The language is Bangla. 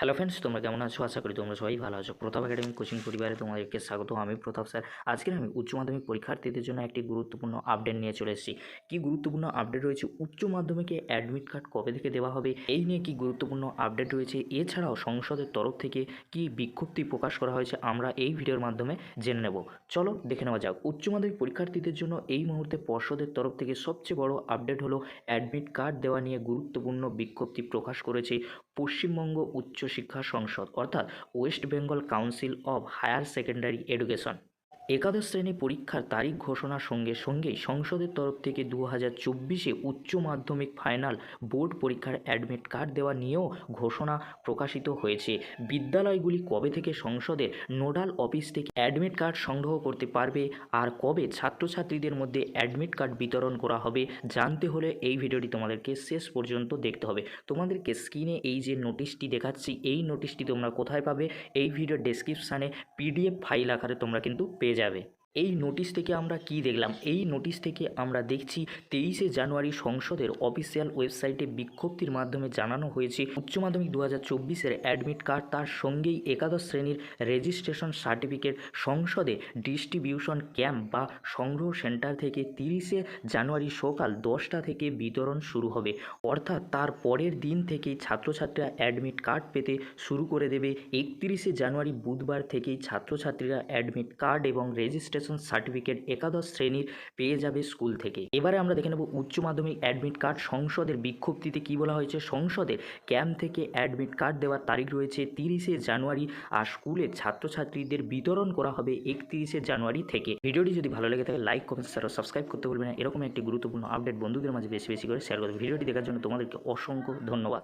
হ্যালো ফ্রেন্ডস তোমরা কেমন আছো? আশা করি তোমরা সবাই ভালো আছো। প্রতাপ একাডেমি কোচিং পরিবারে তোমাদেরকে স্বাগত। আমি প্রতাপ স্যার। আজকে আমি উচ্চ মাধ্যমিক পরীক্ষার্থীদের জন্য একটি গুরুত্বপূর্ণ আপডেট নিয়ে চলে এসেছি। কি গুরুত্বপূর্ণ আপডেট রয়েছে? উচ্চ মাধ্যমিকে অ্যাডমিট কার্ড কবে থেকে দেওয়া হবে? এই নিয়ে কি গুরুত্বপূর্ণ আপডেট রয়েছে? এছাড়াও সংসদের তরফ থেকে কি বিজ্ঞপ্তি প্রকাশ করা হয়েছে? আমরা এই ভিডিওর মাধ্যমে জেনে নেব। চলো দেখে নেওয়া যাক। উচ্চ মাধ্যমিক পরীক্ষার্থীদের জন্য এই মুহূর্তে পর্ষদের তরফ থেকে সবচেয়ে বড় আপডেট হলো অ্যাডমিট কার্ড দেওয়া নিয়ে গুরুত্বপূর্ণ বিজ্ঞপ্তি প্রকাশ করেছে পশ্চিমবঙ্গ উচ্চশিক্ষা সংসদ অর্থাৎ west Bengal council of higher secondary education একাদশ শ্রেণি পরীক্ষার তারিখ ঘোষণার সঙ্গে সঙ্গেই সংসদের তরফ থেকে দু হাজার চব্বিশে উচ্চ মাধ্যমিক ফাইনাল বোর্ড পরীক্ষার অ্যাডমিট কার্ড দেওয়া নিয়েও ঘোষণা প্রকাশিত হয়েছে। বিদ্যালয়গুলি কবে থেকে সংসদের নোডাল অফিস থেকে অ্যাডমিট কার্ড সংগ্রহ করতে পারবে আর কবে ছাত্রছাত্রীদের মধ্যে অ্যাডমিট কার্ড বিতরণ করা হবে জানতে হলে এই ভিডিওটি তোমাদেরকে শেষ পর্যন্ত দেখতে হবে। তোমাদেরকে স্ক্রিনে এই যে নোটিশটি দেখাচ্ছি, এই নোটিশটি তোমরা কোথায় পাবে? এই ভিডিও ডেসক্রিপশানে পিডিএফ ফাইল আকারে তোমরা কিন্তু পেয়ে যাবে। এই নোটিশ থেকে আমরা কি দেখলাম? এই নোটিশ থেকে আমরা দেখছি তেইশে জানুয়ারি সংসদের অফিসিয়াল ওয়েবসাইটে বিজ্ঞপ্তির মাধ্যমে জানানো হয়েছে, উচ্চ মাধ্যমিক দু হাজার চব্বিশের অ্যাডমিট কার্ড তার সঙ্গেই একাদশ শ্রেণির রেজিস্ট্রেশন সার্টিফিকেট সংসদে ডিস্ট্রিবিউশন ক্যাম্প বা সংগ্রহ সেন্টার থেকে তিরিশে জানুয়ারি সকাল দশটা থেকে বিতরণ শুরু হবে। অর্থাৎ তার পরের দিন থেকেই ছাত্রছাত্রীরা অ্যাডমিট কার্ড পেতে শুরু করে দেবে। একত্রিশে জানুয়ারি বুধবার থেকেই ছাত্রছাত্রীরা অ্যাডমিট কার্ড এবং রেজিস্ট্রেশন সার্টিফিকেট একাদশ শ্রেণির পেয়ে যাবে স্কুল থেকে। এবারে আমরা দেখে নেব উচ্চ মাধ্যমিক অ্যাডমিট কার্ড সংসদের বিজ্ঞপ্তিতে কি বলা হয়েছে? সংসদের ক্যাম্প থেকে অ্যাডমিট কার্ড দেওয়ার তারিখ রয়েছে তিরিশে জানুয়ারি আর স্কুলের ছাত্রছাত্রীদের বিতরণ করা হবে একত্রিশে জানুয়ারি থেকে। ভিডিওটি যদি ভালো লেগে থাকে লাইক কমেন্ট শেয়ার সাবস্ক্রাইব করতে ভুলবেন না। এরকম একটি গুরুত্বপূর্ণ আপডেট বন্ধুদের মাঝে বেশি বেশি করে শেয়ার করবে ভিডিওটি দেখার জন্য তোমাদেরকে অসংখ্য ধন্যবাদ।